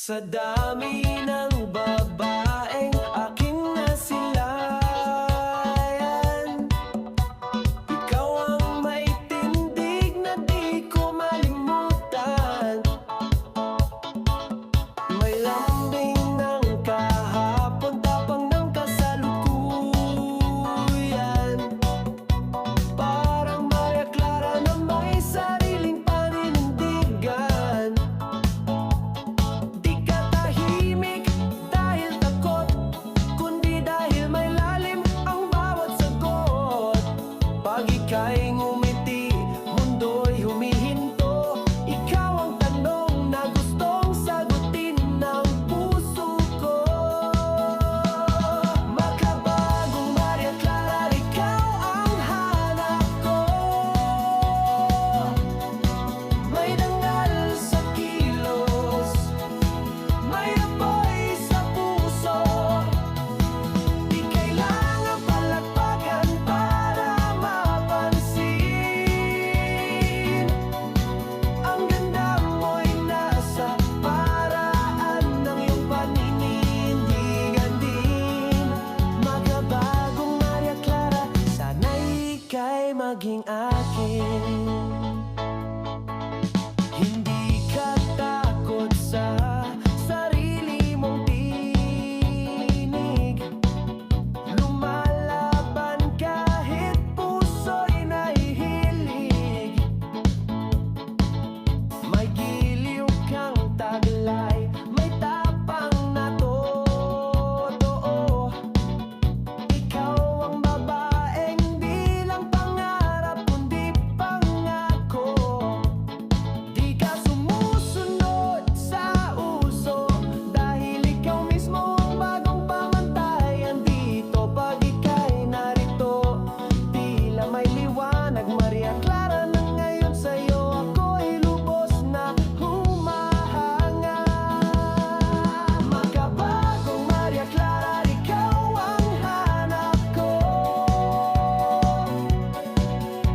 Sa dami ng babae. trái ngô maging akin.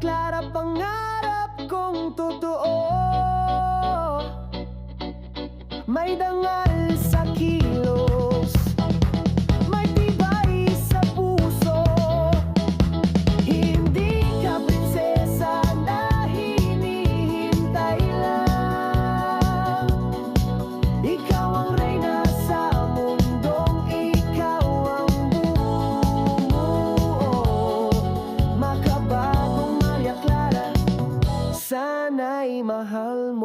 Clara pangarap kong totoo. May dangal sa kilo. My mahal mo